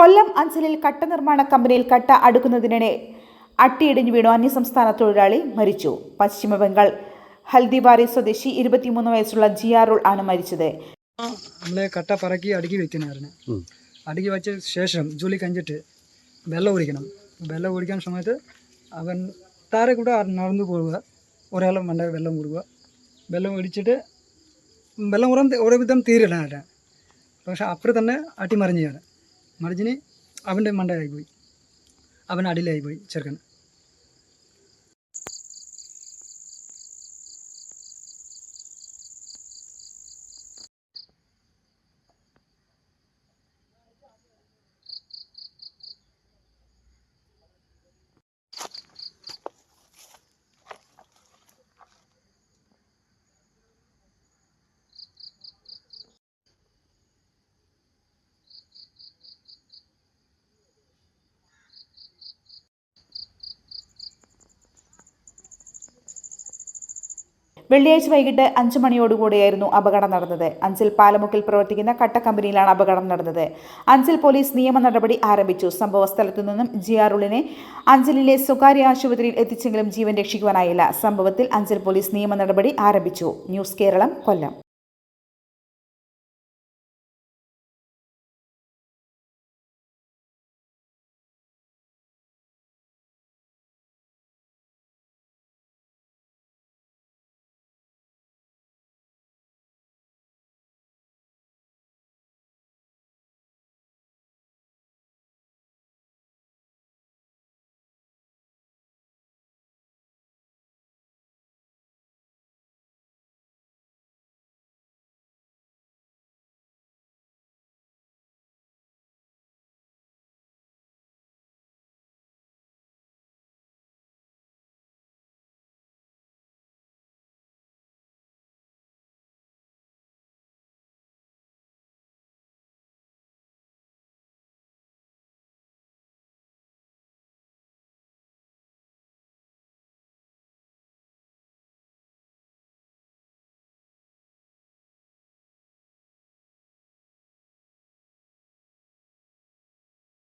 കൊല്ലം അഞ്ചലിൽ കട്ട നിർമ്മാണ കമ്പനിയിൽ കട്ട അടുക്കുന്നതിനിടെ അട്ടിയിടിഞ്ഞു വീണു അന്യസംസ്ഥാന തൊഴിലാളി മരിച്ചു. പശ്ചിമ ബംഗാൾ ഹൽദിബാരി സ്വദേശി ഇരുപത്തിമൂന്ന് വയസ്സുള്ള ജിയാറുൾ ആണ് മരിച്ചത്. നമ്മളെ കട്ട പറക്കി അടുക്കി വെക്കുന്നതായിരുന്നു അടുക്കി വെച്ച ശേഷം ജോലി കഴിഞ്ഞിട്ട് വെള്ളം ഒഴിക്കണം. വെള്ളം ഒഴിക്കാൻ സമയത്ത് അവൻ താരെ കൂടെ നടന്നു പോവുക. ഒരാളും വേണ്ട വെള്ളം കൊടുക്കുക വെള്ളം ഒഴിച്ചിട്ട് വെള്ളം ഉറം ഓരോ വിധം തീരിടാനായിട്ട് പക്ഷെ അപ്പുറം തന്നെ അട്ടിമറിഞ്ഞാണ് മറിഞ്ഞിന് അവന്റെ മണ്ടയായി പോയി അവൻ അടിയിലായി പോയി ചെറുക്കൻ. വെള്ളിയാഴ്ച വൈകിട്ട് അഞ്ചു മണിയോടുകൂടിയായിരുന്നു അപകടം നടന്നത്. അഞ്ചിൽ പാലമുക്കിൽ പ്രവർത്തിക്കുന്ന കട്ട കമ്പനിയിലാണ് അപകടം നടന്നത്. അഞ്ചിൽ പോലീസ് നിയമ നടപടി ആരംഭിച്ചു. സംഭവ സ്ഥലത്തു നിന്നും ജിയാറുളിനെ അഞ്ചലിലെ സ്വകാര്യ ആശുപത്രിയിൽ എത്തിച്ചെങ്കിലും ജീവൻ രക്ഷിക്കുവാനായില്ല. സംഭവത്തിൽ അഞ്ചൽ പോലീസ് നിയമ നടപടി ആരംഭിച്ചു. ന്യൂസ് കേരളം കൊല്ലം.